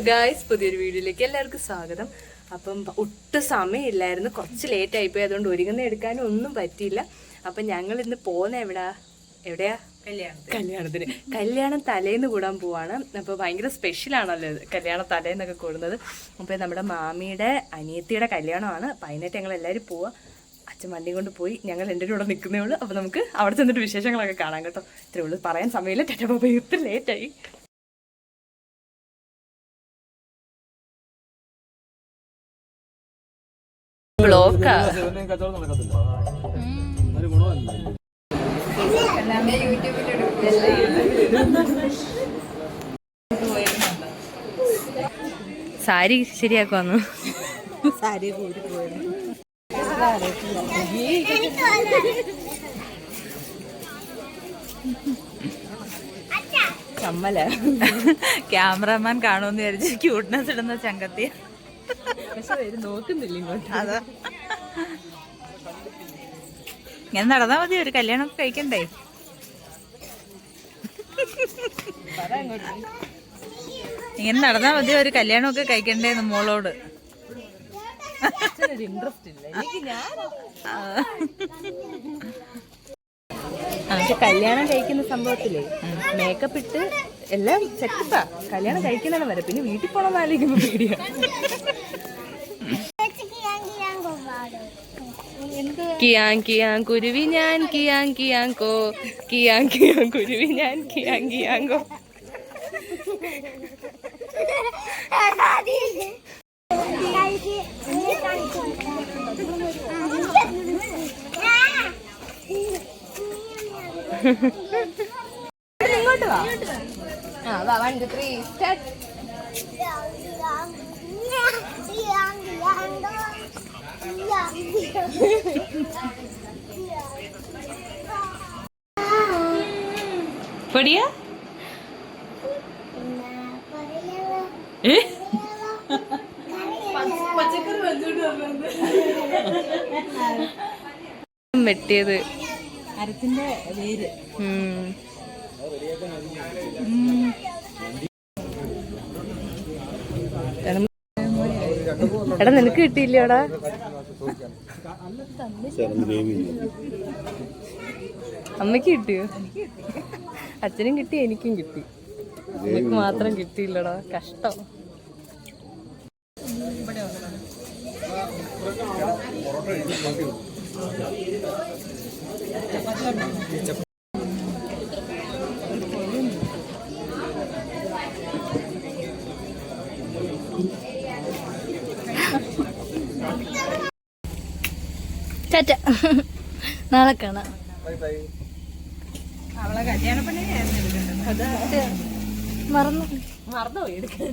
Guys പുതിയൊരു വീഡിയോയിലേക്ക് എല്ലാവർക്കും സ്വാഗതം അപ്പം ഒട്ടും സമയമില്ലായിരുന്നു കുറച്ച് ലേറ്റ് ആയിപ്പോയി അതുകൊണ്ട് ഒരുങ്ങുന്ന എടുക്കാനും ഒന്നും പറ്റിയില്ല അപ്പം ഞങ്ങൾ ഇന്ന് പോകുന്ന എവിടാ എവിടെയാ കല്യാണത്തിന് കല്യാണത്തിന് കല്യാണം തലേന്ന് കൂടാൻ പോവാണ് അപ്പോൾ ഭയങ്കര സ്പെഷ്യലാണല്ലോ കല്യാണ തലേന്നൊക്കെ കൂടുന്നത് അപ്പോൾ നമ്മുടെ മാമിയുടെ അനിയത്തിയുടെ കല്യാണമാണ് അപ്പം അതിനായിട്ട് ഞങ്ങൾ എല്ലാവരും പോവാ അച്ഛൻ വണ്ടി കൊണ്ട് പോയി ഞങ്ങൾ എന്റെ കൂടെ നിൽക്കുന്നേ ഉള്ളൂ അപ്പോൾ നമുക്ക് അവിടെ ചെന്നിട്ട് വിശേഷങ്ങളൊക്കെ കാണാം കേട്ടോ ഇത്രേ ഉള്ളൂ പറയാൻ സമയമില്ല ടെറ്റ ഇത്ര ലേറ്റായി ബ്ലോക്കാ. സാരി ശരിയാക്കുവാന്ന്. സാരി കൂടി കമ്മല ക്യാമറമാൻ കാണുമെന്ന് വിചാരിച്ച് ക്യൂട്ട്നെസ് ഇടുന്ന ചങ്കത്തി പക്ഷെ നോക്കുന്നില്ല ഇങ്ങോട്ട്. അതാ. ഇങ്ങനെ നടന്നാ മതി ഒരു കല്യാണം കഴിക്കണ്ടേ? ഇങ്ങനെ നടന്നാ മതി ഒരു കല്യാണം ഒക്കെ കഴിക്കണ്ടേന്ന് മോളോട്. ഇൻട്രസ്റ്റ് ഇല്ല. എനിക്ക് ഞാൻ. പക്ഷെ കല്യാണം കഴിക്കുന്ന സംഭവത്തിലേ മേക്കപ്പ് ഇട്ട് എല്ലാം സെറ്റപ്പാ കല്യാണം കഴിക്കുന്നതാണ് വരെ. പിന്നെ വീട്ടിൽ പോകണം ആലോചിക്കുമ്പോ കിയാൻ കിയാൻ കുരുവി ഞാൻ കിയാൻ കിയാൻ കോ കിയാൻ കിയാൻ കുരുവി ഞാൻ കിയാൻ കിയാൻ കോ ഇങ്ങോട്ട് വാ ആ വാ വൺ ടു ത്രീ സ്റ്റാർട്ട് ഏ? വെട്ടിയത്. മരത്തിന്റെ വേര്. എടാ നിനക്ക് കിട്ടിയില്ലോടാ? അമ്മയ്ക്ക് കിട്ടിയോ? അച്ഛനും കിട്ടി എനിക്കും കിട്ടി. അമ്മയ്ക്ക് മാത്രം കിട്ടിയില്ലടാ കഷ്ടം. ടാറ്റ നാളെ കാണാം. അവളെ കല്യാണ പണി മറന്നു. മറന്നുപോയി എടുക്കാൻ.